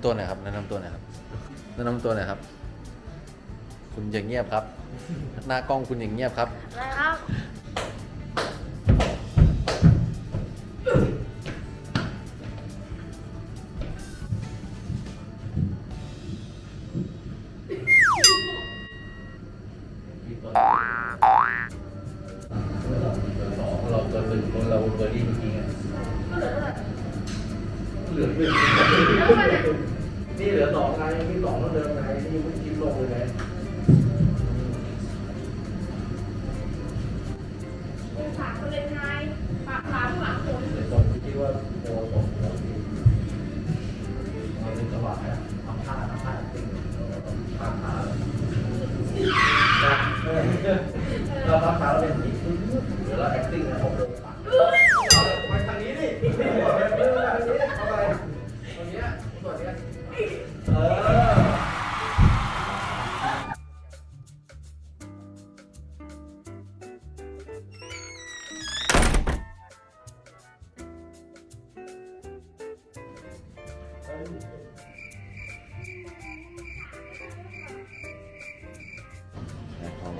ำตัวหน่อยครับแนะนำตัวหน่อยครับแนะนำตัวหน่อยครับ คุณอย่างเงียบครับ หน้ากล้องคุณอย่างเงียบครับนะครับเราเกิดเป็นคนเราเกิดดีจริงๆอะเหลือเป็น นี่เหลือสองไงนี่สองแล้วเดินไงนี่มันคิดลงเลยไงเป็นฝากคนเล่นไงฝากหลานหลังคนแต่คนที่คิดว่าโมตกแล้วที่เราเป็นจังหวะเนี่ยทำท่าทำท่าติ้งท่าขาเราทำขาเราเป็นอย่างนี้เดี๋ยวเรา acting นะผม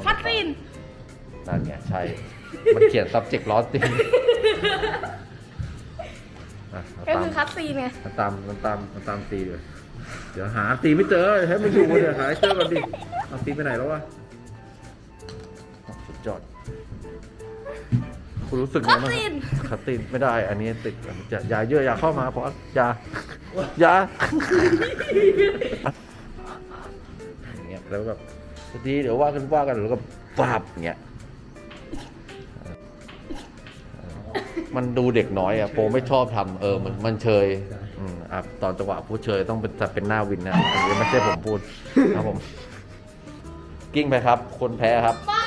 คัดซีนนั่นไงใช่ มันเขียน subject lost จริงอะก็เอาคือตามคัดซีนไงมันตามมันตามมันตามตีเลยเดี๋ยวหาตีไม่เจอให้มันอยู่เดี๋ยวหาให้เจอก่อนดิเอาตีไปไหนแล้ววะอ๋อสุดยอด คุณรู้สึกไงบ้างครับคัตตินไม่ได้อันนี้ติดอย่าอย่าเยอะอย่าเข้ามาเพราะอย่าอย่าอย่างเงี้ยแล้วแบบดีเดี๋ยวว่ากันว่ากันแล้วก็ปาบอย่างเงี้ยมันดูเด็กน้อยอะโปไม่ชอบทำเออมันมันเชยอืมอะตอนจังหวะพูดเชยต้องเป็นจะเป็นหน้าวินนะอันนี้ไม่ใช่ผมพูดครับผม กิ้งไปครับ คนแพ้ครับ ไม่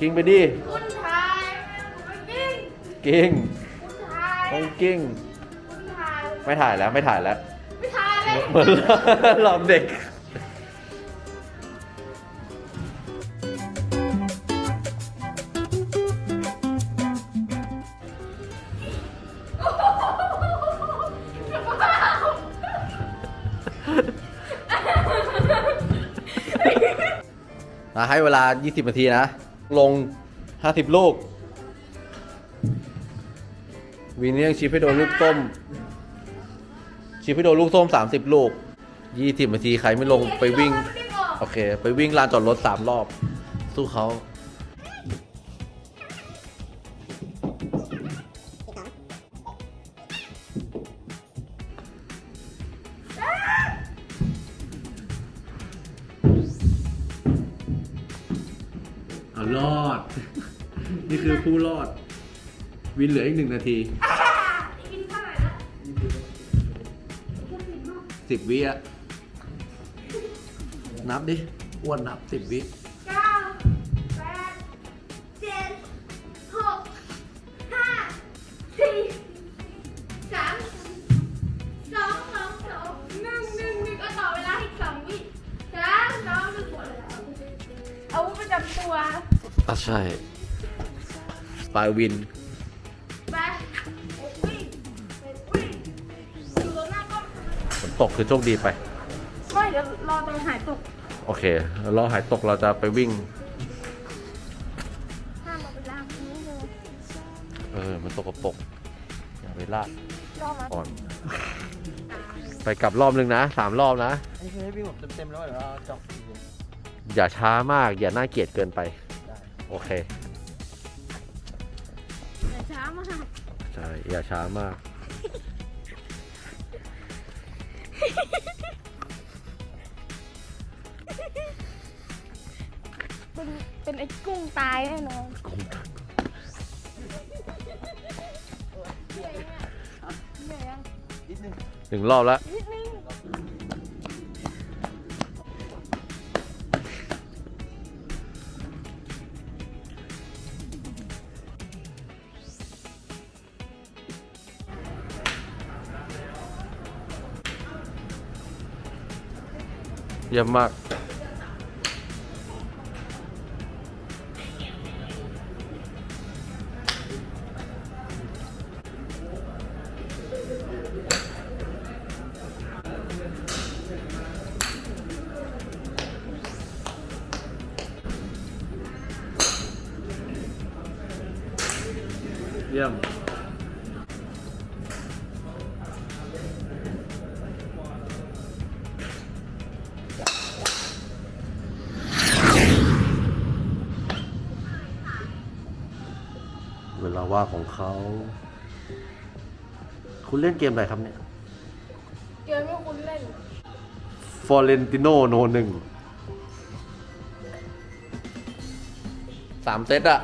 กิ้งไปดิ คุณทายไม่กิ้ง กิ้งคุณทายต้องกิ้งคุณทายไม่ถ่ายแล้วไม่ถ่ายแล้ว ไม่ทายเลยเหมือนหลอมเด็กนะให้เวลา 20 นาทีนะ ลง 50 ลูก วีนี้ยังชิปให้โดนลูกต้ม ชิปให้โดนลูกส้ม30ลูก20นาทีใครไม่ลงไปวิ่ง โอเค ไปวิ่งลานจอดรถ3รอบ สู้เขาเอารอด นี่คือผู้รอด วินเหลืออีกหนึ่งนาทีกินเท่าไหร่นะสิบวิอะนับดิอ้วนนับสิบวิเก้าแปดเจ็ดหกห้าสี่สามสองสองสองหนึ่งหนึ่งหนึ่งก็ต่อเวลาอีกสองวิสามสองหนึ่งหมดแล้วเอาวุธประจำตัว อะใช่ไปลายวิน ตกคือโชคดีไปไม่เดี๋ยวรอตรงหายตกโอเคเราหายตกเราจะไปวิ่ง ห้ามเอาไปล้างนี้เลยเออ มันตกกระปรกอย่าไปลาดรอมาก่อน ไปกลับรอบนึงนะสามรอบนะ อันนี้คือให้วิ่งแบบเต็มๆแล้วเดี๋ยวเราจอกทีเดียวอย่าช้ามาก อย่าน่าเกลียดเกินไป ได้โอเคอย่าช้ามาก ใช่ อย่าช้ามาก เป็นเป็นไอ้กุ้งตายแน่นอนเหนื่อยเนี่ยเหนื่อยยังนิดนึงหนึ่งรอบแล้ว นิดนึง เยี่ยมมาก เยี่ยม วลาว่างของเขา คุณเล่นเกมอะไรครับเนี่ย เกมที่คุณเล่น ฟอร์เรนติโนโนหนึ่งสามเซตอะ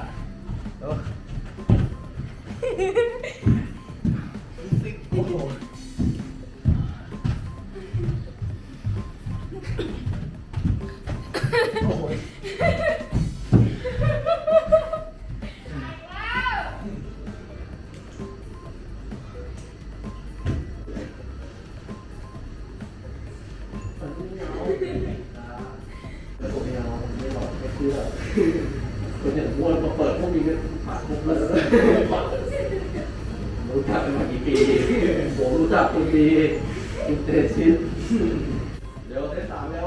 คนอย่างอ้วนมาเปิดพวกนี้ก็ผ่านพวกเลยรู้จักกันมากี่ปีผมรู้จักคุณดีคุณเตชินเดี๋ยวได้สามแล้ว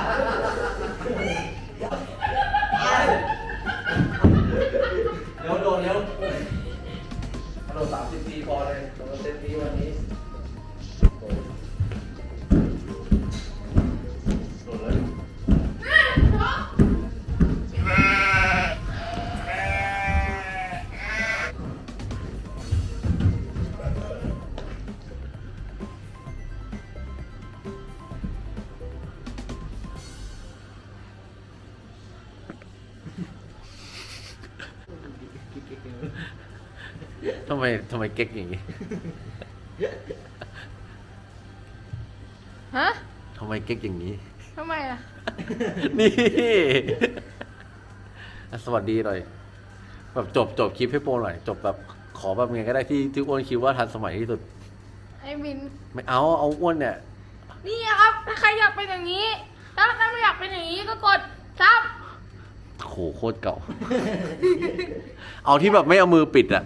ไมทำไมเก๊กอย่างงี้ ฮะทำไมเก๊กอย่างนี้ ทำไมล่ะ นี่อะสวัสดีหน่อย แบบจบจบคลิปให้โปรหน่อย จบแบบขอแบบไงก็ได้ที่ที่อ้วนคิดว่าทันสมัยที่สุด ไอ้บิน ไม่เอาเอาอ้วนเนี่ย นี่ครับ ถ้าใครอยากเป็นอย่างนี้ ถ้าใครไม่อยากเป็นอย่างนี้ก็กดซับ โหโคตรเก่า เอาที่แบบไม่เอามือปิดอะฮะ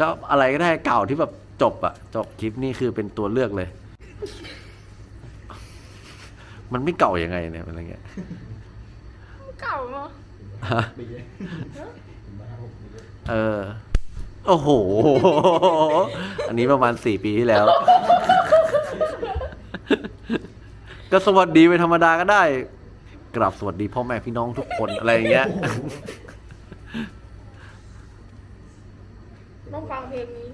ก็อะไรก็ได้เก่าที่แบบจบอะจบคลิปนี่คือเป็นตัวเลือกเลย มันไม่เก่ายังไงเนี่ยมันอะไรเงี้ยเก่าเนาะฮะเออ โอ้โห อันนี้ประมาณสี่ปีที่แล้ว ก็สวัสดีเป็นธรรมดาก็ได้ กราบสวัสดีพ่อแม่พี่น้องทุกคนอะไรอย่างเงี้ย ต้องฟังเพลงนี้